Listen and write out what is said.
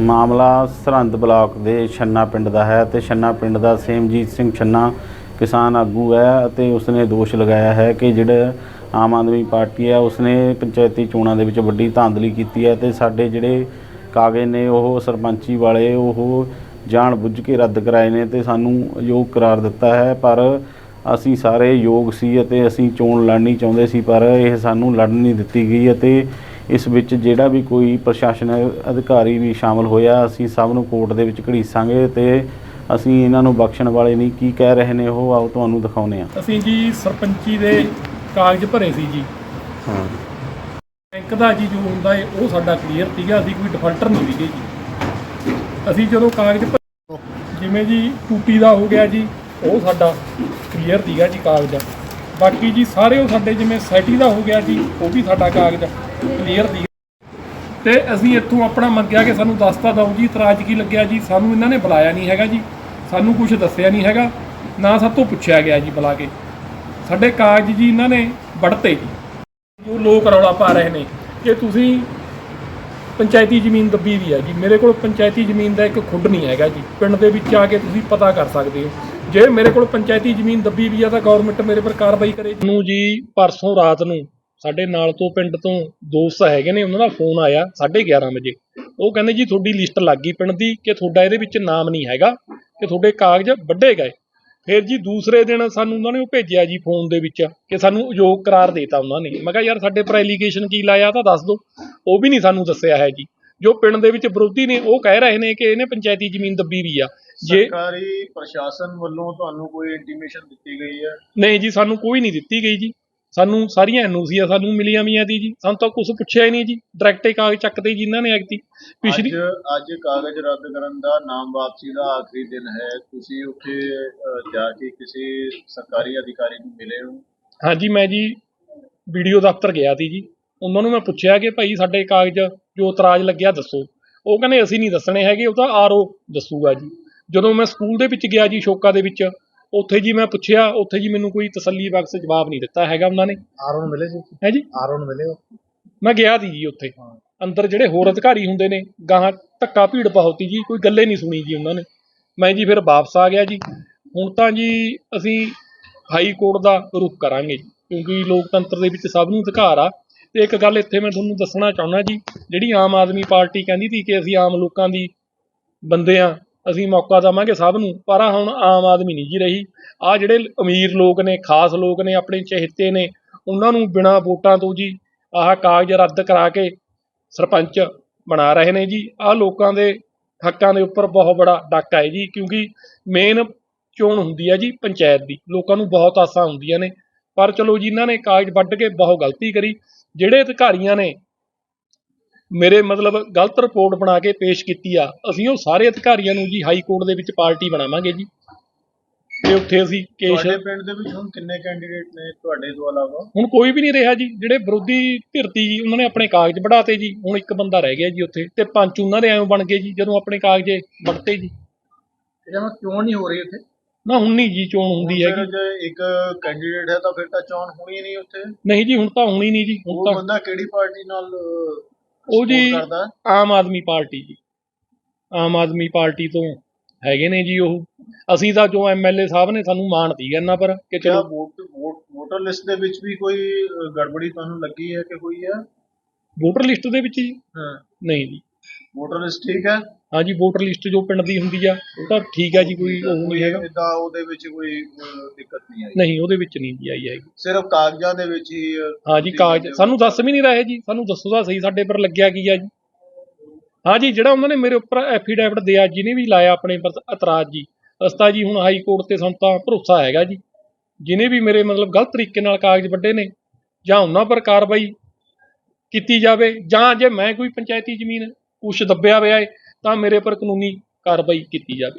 ਮਾਮਲਾ ਸਰਹੰਦ ਬਲਾਕ ਦੇ ਛੰਨਾ ਪਿੰਡ ਦਾ ਹੈ ਤੇ ਛੰਨਾ ਪਿੰਡ ਦਾ ਸੇਮਜੀਤ ਸਿੰਘ ਛੰਨਾ ਕਿਸਾਨ ਆਗੂ ਹੈ ਅਤੇ ਉਸਨੇ ਦੋਸ਼ ਲਗਾਇਆ ਹੈ ਕਿ ਜਿਹੜੇ ਆਮ ਆਦਮੀ ਪਾਰਟੀ ਹੈ ਉਸਨੇ ਪੰਚਾਇਤੀ ਚੋਣਾਂ ਦੇ ਵਿੱਚ ਵੱਡੀ ਧਾਂਦਲੀ ਕੀਤੀ ਹੈ ਤੇ ਸਾਡੇ ਜਿਹੜੇ ਕਾਗਜ਼ ਨੇ ਉਹ ਸਰਪੰਚੀ ਵਾਲੇ ਉਹ ਜਾਣ ਬੁੱਝ ਕੇ ਰੱਦ ਕਰਾਏ ਨੇ ਤੇ ਸਾਨੂੰ ਯੋਗ ਕਰਾਰ ਦਿੱਤਾ ਹੈ, ਪਰ ਅਸੀਂ ਸਾਰੇ ਯੋਗ ਸੀ ਅਤੇ ਅਸੀਂ ਚੋਣ ਲੜਨੀ ਚਾਹੁੰਦੇ ਸੀ, ਪਰ ਇਹ ਸਾਨੂੰ ਲੜਨ ਨਹੀਂ ਦਿੱਤੀ ਗਈ ਅਤੇ ਇਸ ਵਿੱਚ ਜਿਹੜਾ ਵੀ ਕੋਈ ਪ੍ਰਸ਼ਾਸਨਿਕ ਅਧਿਕਾਰੀ ਵੀ ਸ਼ਾਮਲ ਹੋਇਆ ਅਸੀਂ ਸਭ ਨੂੰ ਕੋਰਟ ਦੇ ਵਿੱਚ ਘੜੀਸਾਂਗੇ ਤੇ ਅਸੀਂ ਇਹਨਾਂ ਨੂੰ ਬਖਸ਼ਣ ਵਾਲੇ ਨਹੀਂ। ਕੀ ਕਹਿ ਰਹੇ ਨੇ ਉਹ? ਆਓ ਤੁਹਾਨੂੰ ਦਿਖਾਉਂਦੇ ਹਾਂ। ਅਸੀਂ ਜੀ ਸਰਪੰਚੀ ਦੇ ਕਾਗਜ਼ ਭਰੇ ਸੀ ਜੀ। ਹਾਂ। ਬੈਂਕ ਦਾ ਜੀ ਜੋ ਹੁੰਦਾ ਹੈ ਉਹ ਸਾਡਾ ਕਲੀਅਰ ਸੀਗਾ। ਅਸੀਂ ਕੋਈ ਡਿਫਾਲਟਰ ਨਹੀਂ ਸੀਗੇ ਜੀ। ਅਸੀਂ ਜਦੋਂ ਕਾਗਜ਼ ਭਰੇ ਜਿਵੇਂ ਜੀ ਟੂਟੀ ਦਾ ਹੋ ਗਿਆ ਜੀ ਉਹ ਸਾਡਾ ਕਲੀਅਰ ਸੀਗਾ ਜੀ ਕਾਗਜ਼। ਬਾਕੀ ਜੀ ਸਾਰੇ ਉਹ ਸਾਡੇ ਜਿਵੇਂ ਸੈਟੀ ਦਾ ਹੋ ਗਿਆ ਜੀ ਉਹ ਵੀ ਸਾਡਾ ਕਾਗਜ਼। ਕਲੀਅਰ ਸੀ। ਤੇ ਅਸੀਂ ਇੱਥੋਂ ਆਪਣਾ ਮੰਗਿਆ ਕਿ ਸਾਨੂੰ ਦੱਸਤਾ ਦਿਓ ਜੀ, ਇਤਰਾਜ਼ ਕੀ ਲੱਗਿਆ ਜੀ? ਸਾਨੂੰ ਇਹਨਾਂ ਨੇ ਬੁਲਾਇਆ ਨਹੀਂ ਹੈਗਾ ਜੀ। ਸਾਨੂੰ ਕੁਝ ਦੱਸਿਆ ਨਹੀਂ ਹੈਗਾ। ਨਾ ਸਭ ਤੋਂ ਪੁੱਛਿਆ ਗਿਆ ਜੀ ਬੁਲਾ ਕੇ। ਸਾਡੇ ਕਾਗਜ਼ ਜੀ ਇਹਨਾਂ ਨੇ ਵੜਤੇ ਜੀ। ਜੋ ਲੋਕ ਰੌਲਾ ਪਾ ਰਹੇ ਨੇ ਕਿ ਤੁਸੀਂ ਪੰਚਾਇਤੀ ਜ਼ਮੀਨ ਦੱਬੀ ਵੀ ਹੈ ਜੀ, ਮੇਰੇ ਕੋਲ ਪੰਚਾਇਤੀ ਜ਼ਮੀਨ ਦਾ ਇੱਕ ਖੁੱਡ ਨਹੀਂ ਹੈਗਾ ਜੀ। ਪਿੰਡ ਦੇ ਵਿੱਚ ਆ ਕੇ ਤੁਸੀਂ ਪਤਾ ਕਰ ਸਕਦੇ ਹੋ। ਜੇ ਮੇਰੇ ਕੋਲ ਪੰਚਾਇਤੀ ਜ਼ਮੀਨ ਦੱਬੀ ਵੀ ਆ ਤਾਂ ਗਵਰਨਮੈਂਟ ਮੇਰੇ ਪਰ ਕਾਰਵਾਈ ਕਰੇ ਨੂੰ ਜੀ, ਪਰਸੋਂ ਰਾਤ ਨੂੰ ਸਾਡੇ ਨਾਲ ਤੋਂ ਪਿੰਡ ਤੋਂ ਦੋਸਤ ਹੈਗੇ ਨੇ ਉਹਨਾਂ ਦਾ ਫੋਨ ਆਇਆ 11:30 ਵਜੇ। ਉਹ ਕਹਿੰਦੇ ਜੀ ਤੁਹਾਡੀ ਲਿਸਟ ਲੱਗ ਗਈ ਪਿੰਡ ਦੀ ਕਿ ਤੁਹਾਡਾ ਇਹਦੇ ਵਿੱਚ ਨਾਮ ਨਹੀਂ ਹੈਗਾ ਕਿ ਤੁਹਾਡੇ ਕਾਗਜ਼ ਵੱਢੇ ਗਏ। ਫਿਰ ਜੀ ਦੂਸਰੇ ਦਿਨ ਸਾਨੂੰ ਉਹਨਾਂ ਨੇ ਉਹ ਭੇਜਿਆ ਜੀ ਫੋਨ ਦੇ ਵਿੱਚ ਕਿ ਸਾਨੂੰ ਯੋਗ ਕਰਾਰ ਦੇਤਾ ਉਹਨਾਂ ਨੇ। ਮੈਂ ਕਿਹਾ ਯਾਰ ਸਾਡੇ ਪਰ ਐਲੀਗੇਸ਼ਨ ਕੀ ਲਾਇਆ ਤਾਂ ਦੱਸ ਦਿਓ। ਉਹ ਵੀ ਨਹੀਂ ਸਾਨੂੰ ਦੱਸਿਆ ਹੈ ਜੀ। ਜੋ ਪਿੰਡ ਦੇ ਵਿੱਚ ਵਿਰੋਧੀ ਨੇ ਉਹ ਕਹਿ ਰਹੇ ਨੇ ਕਿ ਇਹਨੇ ਪੰਚਾਇਤੀ ਜ਼ਮੀਨ ਦੱਬੀ ਵੀ ਆ। ਜੇ ਸਰਕਾਰੀ ਪ੍ਰਸ਼ਾਸਨ ਵੱਲੋਂ ਤੁਹਾਨੂੰ ਕੋਈ ਇੰਟੀਮੇਸ਼ਨ ਦਿੱਤੀ ਗਈ ਹੈ? ਨਹੀਂ ਜੀ ਸਾਨੂੰ ਕੋਈ ਨਹੀਂ ਦਿੱਤੀ ਗਈ ਜੀ। ਸਾਨੂੰ ਸਾਰੀਆਂ ਐਨਓਸੀਆਂ ਸਾਨੂੰ ਮਿਲੀਆਂ ਵੀਆਂ ਦੀ ਜੀ। ਸਾਨੂੰ ਤਾਂ ਕੁਝ ਪੁੱਛਿਆ ਹੀ ਨਹੀਂ ਜੀ। ਡਾਇਰੈਕਟ ਹੀ ਕਾਗਜ਼ ਚੱਕਦੇ ਜੀ ਇਹਨਾਂ ਨੇ ਐਕਟੀ ਪਿਛਲੀ ਅੱਜ ਅੱਜ ਕਾਗਜ਼ ਰੱਦ ਕਰਨ ਦਾ ਨਾਮ ਵਾਪਸੀ ਦਾ ਆਖਰੀ ਦਿਨ ਹੈ। ਤੁਸੀਂ ਉੱਥੇ ਜਾ ਕੇ ਕਿਸੇ ਸਰਕਾਰੀ ਅਧਿਕਾਰੀ ਨੂੰ ਮਿਲੇ ਹੋ? ਹਾਂਜੀ ਮੈਂ ਜੀ ਵੀਡੀਓ ਦਫ਼ਤਰ ਗਿਆ ਸੀ ਜੀ। ਉਹਨਾਂ ਨੂੰ ਮੈਂ ਪੁੱਛਿਆ ਕਿ ਭਾਈ ਸਾਡੇ ਕਾਗਜ਼ ਜੋ ਇਤਰਾਜ਼ ਲੱਗਿਆ ਦੱਸੋ। ਉਹ ਕਹਿੰਦੇ ਅਸੀਂ ਨਹੀਂ ਦੱਸਣੇ ਹੈਗੇ ਉਹ ਤਾਂ ਆਰਓ ਦੱਸੂਗਾ ਜੀ। ਜਦੋਂ ਮੈਂ ਸਕੂਲ ਦੇ ਵਿੱਚ ਗਿਆ ਜੀ ਸ਼ੋਕਾ ਦੇ ਵਿੱਚ ਉੱਥੇ ਜੀ ਮੈਂ ਪੁੱਛਿਆ ਉੱਥੇ ਜੀ ਮੈਨੂੰ ਕੋਈ ਤਸੱਲੀ ਬਖਸ਼ ਜਵਾਬ ਨਹੀਂ ਦਿੱਤਾ ਹੈਗਾ ਉਹਨਾਂ ਨੇ। ਆਰਓ ਨੂੰ ਮਿਲੇ ਜੀ? ਹੈ ਜੀ? ਆਰਓ ਨੂੰ ਮਿਲੇ ਹੋ ਮੈਂ ਗਿਆ ਸੀ ਜੀ ਉੱਥੇ। ਅੰਦਰ ਜਿਹੜੇ ਹੋਰ ਅਧਿਕਾਰੀ ਹੁੰਦੇ ਨੇ ਗਾਹਾਂ ਧੱਕਾ ਭੀੜ ਬਹੁਤੀ ਜੀ ਕੋਈ ਗੱਲੇ ਨਹੀਂ ਸੁਣੀ ਜੀ ਉਹਨਾਂ ਨੇ। ਮੈਂ ਜੀ ਫਿਰ ਵਾਪਸ ਆ ਗਿਆ ਜੀ। ਹੁਣ ਤਾਂ ਜੀ ਅਸੀਂ ਹਾਈ ਕੋਰਟ ਦਾ ਰੁਖ ਕਰਾਂਗੇ ਜੀ ਕਿਉਂਕਿ ਲੋਕਤੰਤਰ ਦੇ ਵਿੱਚ ਸਭ ਨੂੰ ਅਧਿਕਾਰ ਆ। ਤੇ ਇੱਕ ਗੱਲ ਇੱਥੇ ਮੈਂ ਤੁਹਾਨੂੰ ਦੱਸਣਾ ਚਾਹੁੰਦਾ ਜੀ ਜਿਹੜੀ ਆਮ ਆਦਮੀ ਪਾਰਟੀ ਕਹਿੰਦੀ ਸੀ ਕਿ ਅਸੀਂ ਆਮ ਲੋਕਾਂ ਦੀ ਬੰਦੇ ਆ ਅਸੀਂ ਮੌਕਾ ਦੇਵਾਂਗੇ ਸਭ ਨੂੰ, ਪਰ ਆਹ ਹੁਣ ਆਮ ਆਦਮੀ ਨਹੀਂ ਜੀ ਰਹੀ। ਆ ਜਿਹੜੇ ਅਮੀਰ ਲੋਕ ਨੇ, ਖਾਸ ਲੋਕ ਨੇ, ਆਪਣੇ ਚਹੇਤੇ ਨੇ, ਉਹਨਾਂ ਨੂੰ ਬਿਨਾਂ ਵੋਟਾਂ ਤੋਂ ਜੀ ਆਹ ਕਾਗਜ਼ ਰੱਦ ਕਰਾ ਕੇ ਸਰਪੰਚ ਬਣਾ ਰਹੇ ਨੇ ਜੀ। ਆਹ ਲੋਕਾਂ ਦੇ ਹੱਕਾਂ ਦੇ ਉੱਪਰ ਬਹੁਤ ਬੜਾ ਡਾਕਾ ਹੈ ਜੀ, ਕਿਉਂਕਿ ਮੇਨ ਚੋਣ ਹੁੰਦੀ ਹੈ ਜੀ ਪੰਚਾਇਤ ਦੀ। ਲੋਕਾਂ ਨੂੰ ਬਹੁਤ ਆਸਾਂ ਹੁੰਦੀਆਂ ਨੇ। ਪਰ ਚਲੋ ਜੀ, ਇਹਨਾਂ ਨੇ ਕਾਗਜ਼ ਵੱਢ ਕੇ ਬਹੁਤ ਗਲਤੀ ਕਰੀ। ਜਿਹੜੇ ਅਧਿਕਾਰੀਆਂ ਨੇ ਮੇਰੇ ਮਤਲਬ ਗਲਤ ਰਿਪੋਰਟ ਬਣਾ ਕੇ ਪੇਸ਼ ਕੀਤੀ ਆ ਅਸੀਂ ਉਹ ਸਾਰੇ ਅਧਿਕਾਰੀਆਂ ਨੂੰ ਜੀ ਹਾਈ ਕੋਰਟ ਦੇ ਵਿੱਚ ਪਾਰਟੀ ਬਣਾਵਾਂਗੇ ਜੀ। ਤੇ ਉੱਥੇ ਅਸੀਂ ਕੇਸ ਤੁਹਾਡੇ ਪਿੰਡ ਦੇ ਵਿੱਚ ਹੁਣ ਕਿੰਨੇ ਕੈਂਡੀਡੇਟ ਨੇ ਤੁਹਾਡੇ ਤੋਂ ਇਲਾਵਾ? ਹੁਣ ਕੋਈ ਵੀ ਨਹੀਂ ਰਿਹਾ ਜੀ ਜਿਹੜੇ ਵਿਰੋਧੀ ਧਿਰਤੀ ਜੀ ਉਹਨਾਂ ਨੇ ਆਪਣੇ ਕਾਗਜ਼ ਵੜਾਤੇ ਜੀ ਹੁਣ ਇੱਕ ਬੰਦਾ ਰਹਿ ਗਿਆ ਜੀ ਉੱਥੇ ਤੇ ਪੰਜ ਉਹਨਾਂ ਦੇ ਐਵੇਂ ਬਣ ਗਏ ਜੀ ਜਦੋਂ ਆਪਣੇ ਕਾਗਜ਼ ਵੜਤੇ ਜੀ। ਜਮਾ ਕਿਉਂ ਨਹੀਂ ਹੋ ਰਹੀ ਉੱਥੇ? ਨਾ ਹੁਣ ਨਹੀਂ ਜੀ ਚੋਣ ਹੁੰਦੀ ਹੈਗੀ। ਜੇ ਇੱਕ ਕੈਂਡੀਡੇਟ ਹੈ ਤਾਂ ਫਿਰ ਤਾਂ ਚੋਣ ਹੋਣੀ ਨਹੀਂ ਉੱਥੇ। ਨਹੀਂ ਜੀ ਹੁਣ ਤਾਂ ਹੋਣੀ ਨਹੀਂ ਜੀ ਹੁਣ ਉਹ ਤਾਂ ਬੰਦਾ ਕਿਹੜੀ ਪਾਰਟੀ ਨਾਲ ਉਹ ਜੀ ਕਰਦਾ ਆਮ ਆਦਮੀ ਪਾਰਟੀ ਜੀ। ਆਮ ਆਦਮੀ ਪਾਰਟੀ ਤੋਂ ਹੈਗੇ ਨੇ ਜੀ ਉਹ। ਅਸੀਂ ਤਾਂ ਜੋ ਐਮਐਲਏ ਸਾਹਿਬ ਨੇ ਸਾਨੂੰ ਮਾਣ ਦੀ ਇਹਨਾਂ ਪਰ ਕਿ ਕਿਆ ਚਲੋ ਵੋਟ ਵੋਟ ਵੋਟਰ ਲਿਸਟ ਦੇ ਵਿੱਚ ਵੀ ਕੋਈ ਗੜਬੜੀ ਤੁਹਾਨੂੰ ਲੱਗੀ ਹੈ ਕਿ ਹੋਈ ਹੈ? ਵੋਟਰ ਲਿਸਟ ਦੇ ਵਿੱਚ ਜੀ? ਹਾਂ। ਨਹੀਂ ਜੀ। ਵੋਟਰ ਲਿਸਟ ਠੀਕ ਹੈ? ਹਾਂਜੀ ਵੋਟਰ ਲਿਸਟ ਜੋ ਪਿੰਡ ਦੀ ਹੁੰਦੀ ਆ ਉਹ ਤਾਂ ਠੀਕ ਹੈ ਜੀ ਕੋਈ ਉਹ ਨਹੀਂ ਹੈਗਾ। ਇਦਾਂ ਉਹਦੇ ਵਿੱਚ ਕੋਈ ਅਹ, ਦਿੱਕਤ ਨਹੀਂ ਆਈ? ਨਹੀਂ ਉਹਦੇ ਵਿੱਚ ਨਹੀਂ ਜੀ ਆਈ ਹੈਗੀ। ਸਿਰਫ ਕਾਗਜ਼ਾਂ ਦੇ ਵਿੱਚ ਹੀ ਅਹ, ਹਾਂ ਜੀ ਤੁਸੀਂ ਕਾਗਜ਼। ਸਾਨੂੰ ਦੱਸ ਵੀ ਨਹੀਂ ਰਹੇ ਜੀ ਸਾਨੂੰ ਦੱਸੋ ਤਾਂ ਸਹੀ ਸਾਡੇ ਪਰ ਲੱਗਿਆ ਕੀ ਆ ਜੀ। ਹਾਂ ਜੀ ਜਿਹੜਾ ਉਹਨਾਂ ਨੇ ਮੇਰੇ ਉੱਪਰ ਐਫੀਡੈਵਿਟ ਦਿਆ ਜਿਹਨੇ ਵੀ ਲਾਇਆ ਆਪਣੇ ਪਰ ਇਤਰਾਜ਼ ਜੀ। ਅਸਤਾ ਜੀ ਹੁਣ ਹਾਈ ਕੋਰਟ ਤੇ ਸਾਨੂੰ ਤਾਂ ਭਰੋਸਾ ਹੈਗਾ ਜੀ। ਜਿਹਨੇ ਵੀ ਮੇਰੇ ਮਤਲਬ ਗਲਤ ਤਰੀਕੇ ਨਾਲ ਕਾਗਜ਼ ਵੱਢੇ ਨੇ ਜਾਂ ਉਹਨਾਂ ਪਰ ਕਾਰਵਾਈ ਕੀਤੀ ਜਾਵੇ ਜਾਂ ਜੇ ਮੈਂ ਕੋਈ ਪੰਚਾਇਤੀ ਜ਼ਮੀਨ ਕੁਛ ਦੱਬਿਆ ਹੋਇਆ ਹੈ ਤਾਂ ਮੇਰੇ ਪਰ ਕਾਨੂੰਨੀ ਕਾਰਵਾਈ ਕੀਤੀ ਜਾਵੇ।